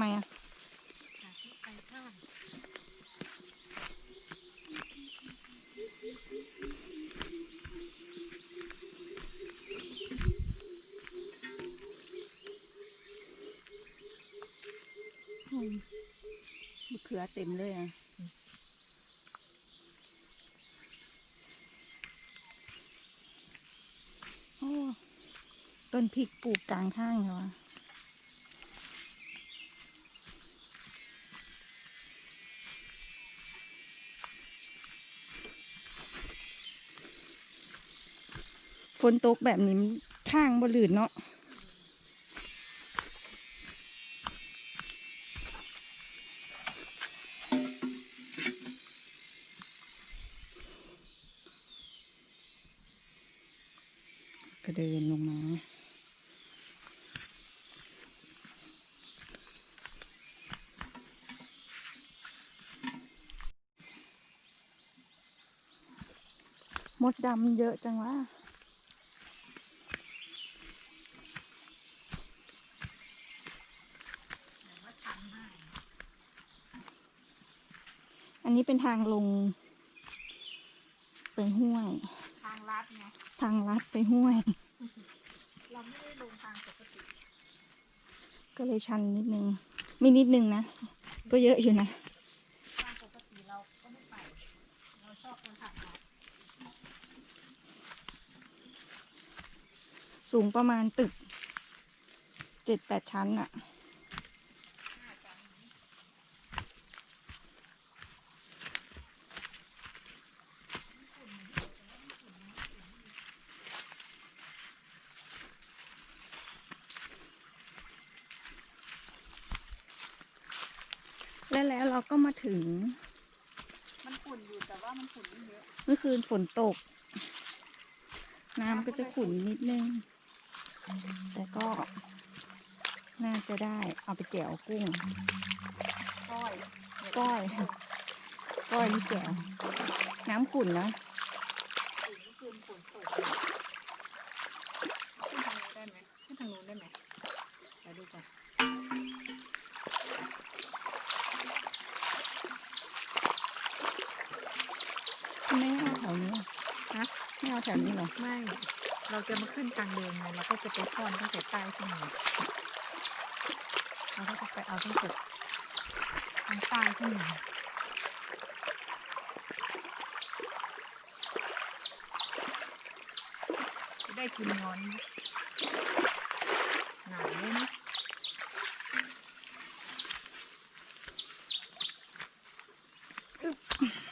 ทำไมอะหาที่ไปข้างอืมมะเขือเต็มเลยอะโอ้ต้นพริกปลูกกลางข้างเหรอ ฝนตกแบบนี้ทางบลื่นเนาะก็เดินลงมามดดำเยอะจังวะ ว่าทำให้ อั นนี้เป็นทางลง ไปห้วย ทางลัดไงทางลัดไปห้วย เราไม่ได้ลงทางปกติ ก็เลยชันนิดนึง ไม่นิดนึงนะ ก็เยอะอยู่นะ ทางปกติเราก็ไม่ไป เราชอบคนขับรถสูงประมาณตึก เจ็ดแปดชั้นอะน่าจะมี และแล้วเราก็มาถึง มันฝุ่นอยู่แต่ว่ามันฝุ่นไม่เยอะ เมื่อ คืนฝนตก น้ำก็จะขุ่นนิดนึง แต่ก็ น่าจะได้เอาไปแจ่วกุ้ง ก้อยก้อย ก้อยนี่แจ่วน้ำขุ่นนะฝุ่นเมื่อคืนฝนตกอยู่ขึ้นทางนู้นได้ไหมขึ้นทางนู้นได้ไหมเดี๋ยวดูก่อนไม่ แถวนี้เหรอ ไม่ เราจะมาขึ้นกลางเดินไงเราก็จะไปซ่อนตั้งแต่ใต้ขึ้นมาเราก็จะไปเอาตั้งแต่ทางใต้ขึ้นมาจะได้กินนอนหนาวเลยนะอัน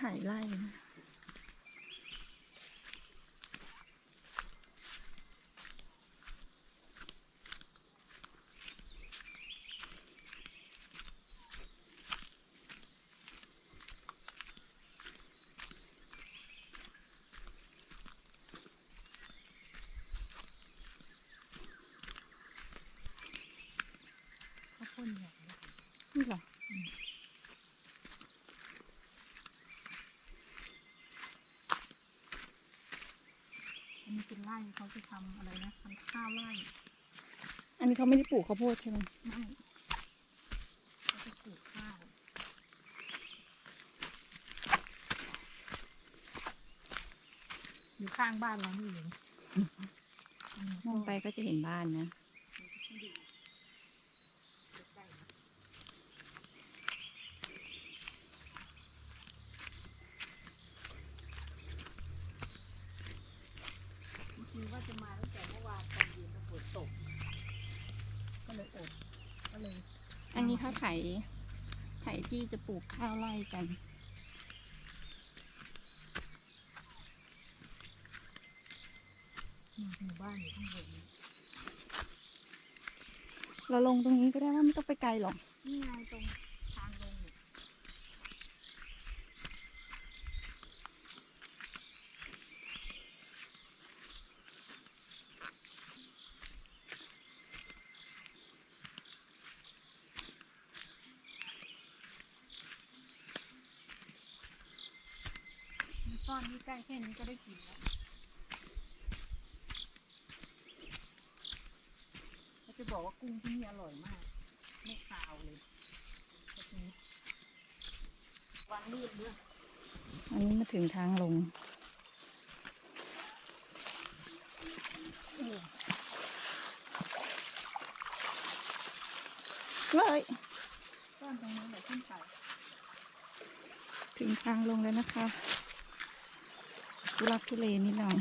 ถ่ายไล่นะ ข้าวพ่นใหญ่เลย นี่เหรอ อันนี้ เป็นไร่เขาจะทำอะไรนะทำข้าวไร่อันนี้เขาไม่ได้ปลูกข้าวโพดใช่ไหมไม่เขาจะปลูกข้าวอยู่ข้างบ้านเรานี่เองมองไปก็จะเห็นบ้านนะ คือว่าจะมาตั้งแต่เมื่อวานตอนเย็นแต่ฝนตก ก็เลยอด ก็เลย อันนี้เขาไถไถที่จะปลูกข้าวไร่กัน หมู่บ้านอยู่ข้างบนเราลงตรงนี้ก็ได้ว่าไม่ต้องไปไกลหรอก นี่ไงตรงทางลงเนี่ย ซ่อนที่ใกล้แค่นี้ก็ได้กินแล้วเขาจะบอกว่ากุ้งที่นี่อร่อยมาก ไม่ขาวเลยแบบนี้วางลื่นด้วยอันนี้มาถึงทางลงเลยซ่อนตรงนี้แหละขึ้นไปถึงทางลงแล้วนะคะ ทุลักทุเลนิดหน่อย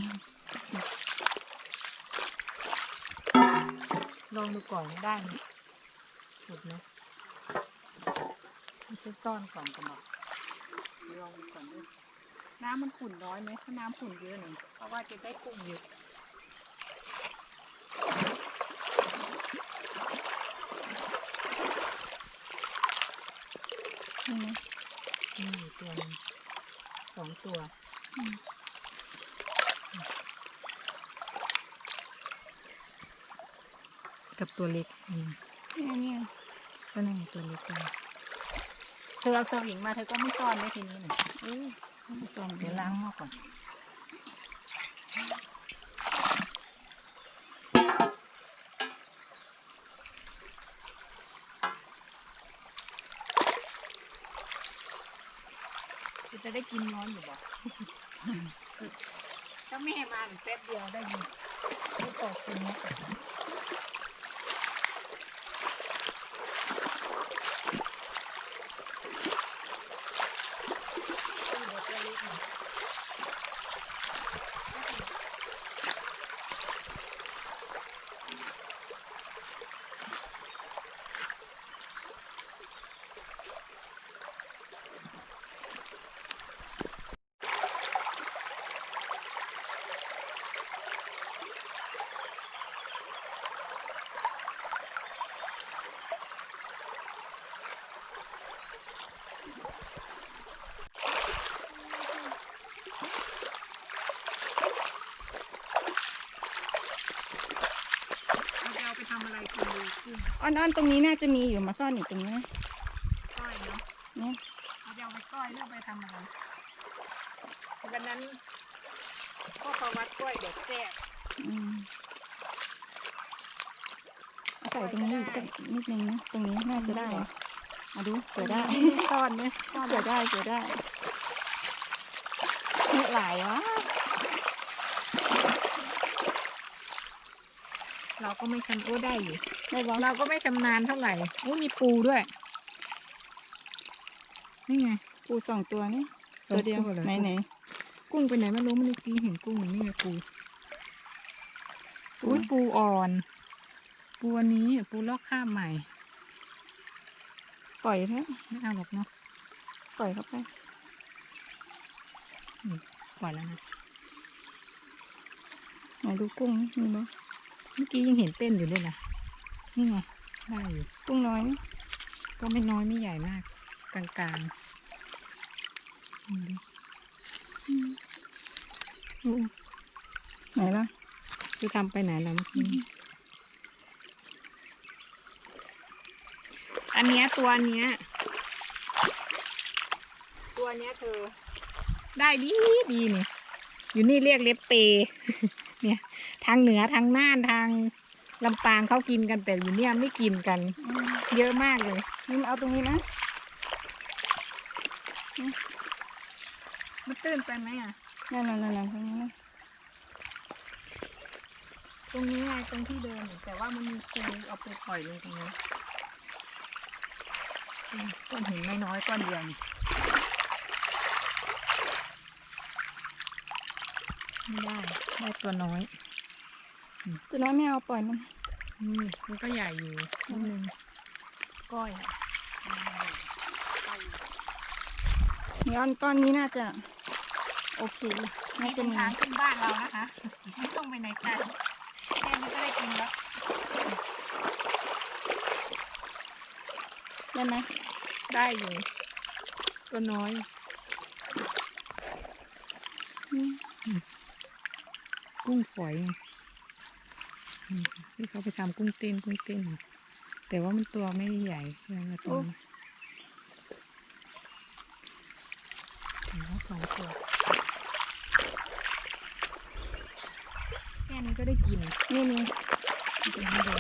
ลองดูก่อนได้ไหมสุดไหมไม่ใช่ซ่อนของกระบอกลองดูก่อนด้วยน้ำมันขุ่นน้อยไหมถ้าน้ำขุ่นเยอะหน่อยเพราะว่าจะได้กุ้งเยอะใช่ไหมนี่ตัวหนึงสองตัว อืม กับตัวเล็กอืมเนี่ยเนี่ยก็นั่นไงตัวเล็กตัวนี้เธอเอาสวิงมาเธอก็ไม่ซ่อนได้ทีนี้หน่อยเอ้ยต้องส่องเดี๋ยวล้างหม้อก่อนจะได้กินน้อยอยู่บ่ถ้าแม่มาแป๊บเดียวได้ยินไม่ตกคนนี้เราจะเอาไปทำอะไรกินดีกุ้ง อ้อนๆตรงนี้น่าจะมีอยู่มาซ่อนอีกตรงนี้นะก้อยเนาะเนี่ยเราจะเอาไปก้อยหรือไปทำอะไรวันนั้นพ่อประวัติก้อยเด็กแซ่บอืมเอาใส่ตรงนี้อีกสักนิดนึงนะตรงนี้น่าจะได้อะมาดูเผื่อได้ ซ่อนเนี่ยเผื่อได้เผื่อได้เนี่ยหลายวะเราก็ไม่ชำโอ้ได้อยู่ ได้บ้างเราก็ไม่ชำนาญเท่าไหร่โอ้มีปูด้วย นี่ไง ปูสองตัวนี่สองตัวเดียวตัวเหรอไหนไหนกุ้งไปไหนไม่รู้เมื่อกี้เห็นกุ้งอยู่นี่ไงปูอุ้ยปูอ่อน ปูอันนี้ปูลอกข้ามใหม่ปล่อยเถอะไม่เอาหรอกเนาะปล่อยเข้าไป ปล่อยแล้วนะไหนดูกุ้งนี่มีไหมเมื่อกี้ยังเห็นเต้นอยู่เลยนะ นี่ไงได้อยู่กุ้งน้อยนี่ก็ไม่น้อยไม่ใหญ่มาก กลางๆอืมดิอู้ไหนล่ะจะทำไปไหนแล้วเมื่อกี้นี้อันเนี้ยตัวเนี้ย ตัวเนี้ยเธอ ได้ดีดีเนี่ยอยู่นี่เรียกเล็บเป เนี่ย ทางเหนือทางน่านทาง ลำปางเขากินกันแต่อยู่เนี่ยไม่กินกันอืมเยอะมากเลย นี่มาเอาตรงนี้นะมันตื้นไปไหมอะนั่นนั่นนั่นตรงนี้นะตรงนี้ไงตรงที่เดินแต่ว่ามันมีคูเอาไปปล่อยลงตรงนี้อืมก้อนหินไม่น้อยก้อนเดียวนี่ไม่ได้ได้ตัวน้อย ตัวน้อยไม่เอาปล่อยมันนี่มันก็ใหญ่อยู่นิดนึงก้อยอะนี่อ้อนก้อนนี้น่าจะ โอเคน่านี่จะเป็นมีทางขึ้นบ้านเรานะคะ ไม่ต้องไปไหนไกลแค่นี้ก็ได้กินแล้วได้ไหมได้อยู่ตัวน้อยนี่กุ้งฝอยไงอืม ที่เขาไปทำกุ้งตีนกุ้งตีนแต่ว่ามันตัวไม่ใหญ่ยังกระตุ้นถึงสองตัวแค่นี้ก็ได้กินนี่นี่เป็นให้ดู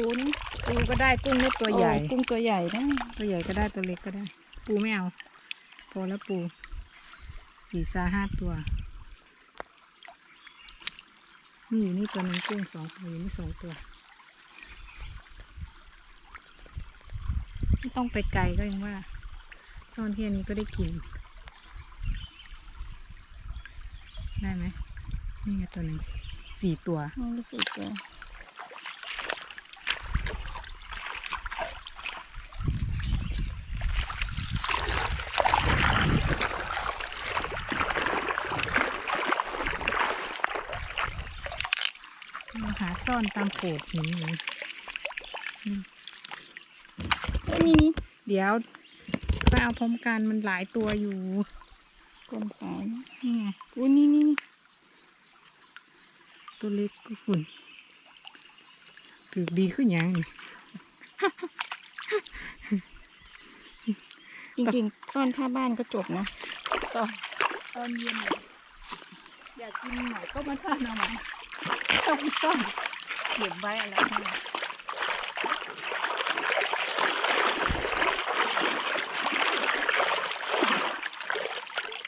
ปูนี่ปูก็ได้กุ้งได้ตัวใหญ่ โอ้กุ้งตัวใหญ่นะตัวใหญ่ก็ได้ตัวเล็กก็ได้ ปูไม่เอาพอแล้วปูสี่ซาห้าตัวนี่อยู่นี่ตัวหนึงกุ้งสองตัวอยู่นี่สองตัวไม่ต้องไปไกลก็ยังว่าซ่อนที่อันนี้ก็ได้กิน ได้ไหมนี่ไงตัวหนึงสี่ตัวนี่รู้สึกตัว ซ่อนตามโขดหินนี่เอ้ยนี่นี่เดี๋ยวไปเอาพร้อมกันมันหลายตัวอยู่กลมขายนะนี่ไงอุ้ยนี่นี่นี่ตัวเล็กก็ฝุ่นถือดีขึ้นยังนี่จริงๆซ่อนข้าบ้านก็จบนะตอนตอนเย็นเนี่ยอยากกินหน่อยก็มาทานเอามาต้องซ่อน เก็บไว้อะไรนี่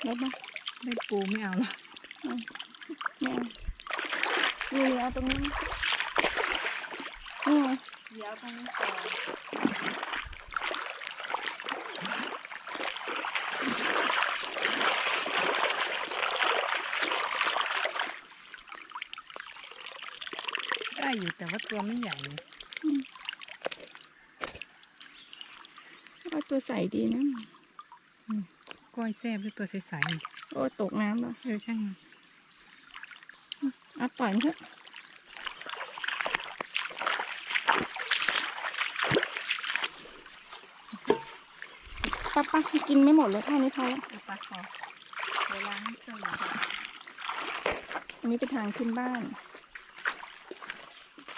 แล้วปะได้ปูไม่เอาหรอกไม่เอานี่เอาตรงนี้นี่ไงเดี๋ยวตรงนี้ก่อน อยู่แต่ว่าตัวไม่ใหญ่เลยเอาตัวใสดีนะก้อยแซ่บด้วยตัวใสๆนี่โอ้ตกน้ำแล้วเออช่างมันเอาปล่อยมันเถอะป้าป้ากินไม่หมดเลยแค่นี้พอแล้วเอาปลาคอเวลาให้เครื่องอยู่ค่ะอันนี้เป็นทางขึ้นบ้าน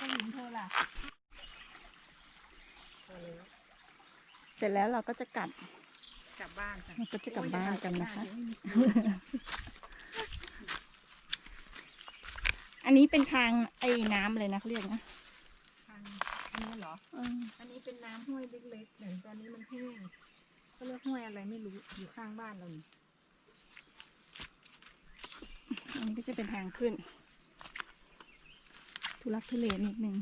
ก็ยินเธอล่ะเสร็จแล้วเราก็จะกลับ กลับบ้านค่ะเราก็จะกลับบ้านกันนะคะ อันนี้เป็นทางไอ้น้ำเลยนะเขาเรียกนะทางอันนี้เหรอเอออันนี้เป็นน้ำห้วยเล็กๆแต่ตอนนี้มันแห้งเขาเรียกห้วยอะไรไม่รู้อยู่ข้างบ้านเรานี่อันนี้ก็จะเป็นทางขึ้น ทุลักทุเลนิดนึง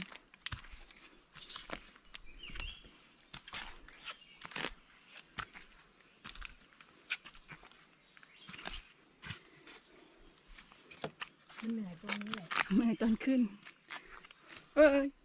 มันเหนื่อยตรงนี้แหละเมื่อยตอนขึ้น เอ้ยอะ